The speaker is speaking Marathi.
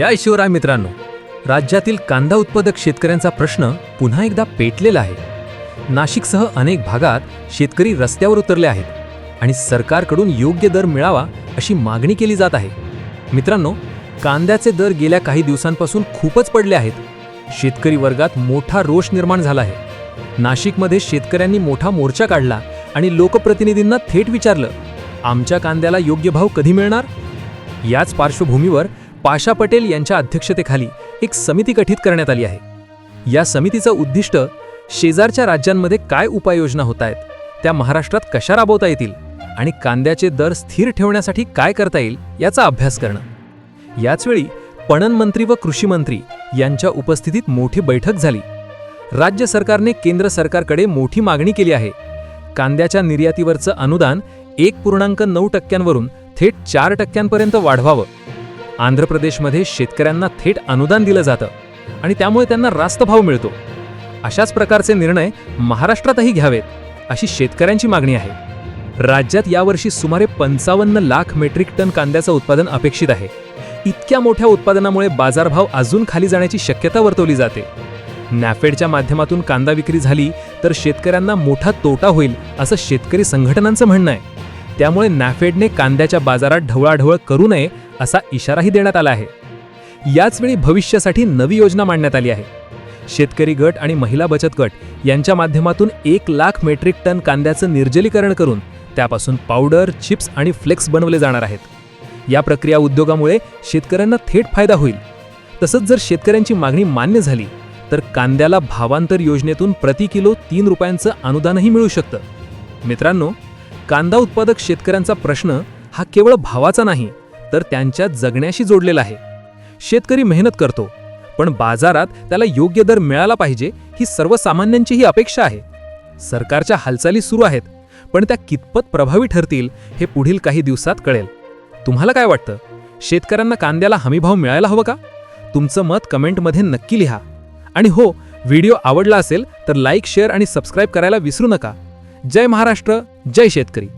जय शिवराय मित्रांनो राज्यातील कांदा उत्पादक शेतकऱ्यांचा प्रश्न पुन्हा एकदा पेटलेला आहे. नाशिकसह अनेक भागात शेतकरी रस्त्यावर उतरले आहेत आणि सरकारकडून योग्य दर मिळावा अशी मागणी केली जात आहे. मित्रांनो कांद्याचे दर गेल्या काही दिवसांपासून खूपच पडले आहेत. शेतकरी वर्गात मोठा रोष निर्माण झाला आहे. नाशिकमध्ये शेतकऱ्यांनी मोठा मोर्चा काढला आणि लोकप्रतिनिधींना थेट विचारलं आमच्या कांद्याला योग्य भाव कधी मिळणार? याच पार्श्वभूमीवर पाशा पटेल यांच्या अध्यक्षतेखाली एक समिती गठीत करण्यात आली आहे. या समितीचं उद्दिष्ट शेजारच्या राज्यांमध्ये काय उपाययोजना होत आहेत त्या महाराष्ट्रात कशा राबवता येतील आणि कांद्याचे दर स्थिर ठेवण्यासाठी काय करता येईल याचा अभ्यास करणं. याचवेळी पणन मंत्री व कृषी मंत्री यांच्या उपस्थितीत मोठी बैठक झाली. राज्य सरकारने केंद्र सरकारकडे मोठी मागणी केली आहे. कांद्याच्या निर्यातीवरचं अनुदान एक पूर्णांक नऊ टक्क्यांवरून थेट चार टक्क्यांपर्यंत वाढवावं. आंध्र प्रदेशमध्ये शेतकऱ्यांना थेट अनुदान दिलं जातं आणि त्यामुळे त्यांना रास्त भाव मिळतो. अशाच प्रकारचे निर्णय महाराष्ट्रातही घ्यावेत अशी शेतकऱ्यांची मागणी आहे. राज्यात यावर्षी सुमारे पंचावन्न लाख मेट्रिक टन कांद्याचं उत्पादन अपेक्षित आहे. इतक्या मोठ्या उत्पादनामुळे बाजारभाव अजून खाली जाण्याची शक्यता वर्तवली जाते. नॅफेडच्या माध्यमातून कांदा विक्री झाली तर शेतकऱ्यांना मोठा तोटा होईल असं शेतकरी संघटनांचं म्हणणं आहे. त्यामुळे नॅफेडने कांद्याच्या बाजारात ढवळाढवळ करू नये असा इशाराही देण्यात आला आहे. याचवेळी भविष्यासाठी नवी योजना मांडण्यात आली आहे. शेतकरी गट आणि महिला बचत गट यांच्या माध्यमातून एक लाख मेट्रिक टन कांद्याचं निर्जलीकरण करून त्यापासून पावडर चिप्स आणि फ्लेक्स बनवले जाणार आहेत. या प्रक्रिया उद्योगामुळे शेतकऱ्यांना थेट फायदा होईल. तसंच जर शेतकऱ्यांची मागणी मान्य झाली तर कांद्याला भावांतर योजनेतून प्रति किलो तीन रुपयांचं अनुदानही मिळू शकतं. मित्रांनो कांदा उत्पादक शेतकऱ्यांचा प्रश्न हा केवळ भावाचा नाही तर त्यांच्या जगण्याशी जोडलेला आहे. शेतकरी मेहनत करतो पण बाजारात त्याला योग्य दर मिळाला पाहिजे ही सर्वसामान्यांचीही अपेक्षा आहे. सरकारच्या हालचाली सुरू आहेत पण त्या कितपत प्रभावी ठरतील हे पुढील काही दिवसात कळेल. तुम्हाला काय वाटतं? शेतकऱ्यांना कांद्याला हमीभाव मिळायला हवं का? तुमचं मत कमेंटमध्ये नक्की लिहा. आणि हो व्हिडिओ आवडला असेल तर लाईक शेअर आणि सबस्क्राईब करायला विसरू नका. जय महाराष्ट्र जय शेतकरी.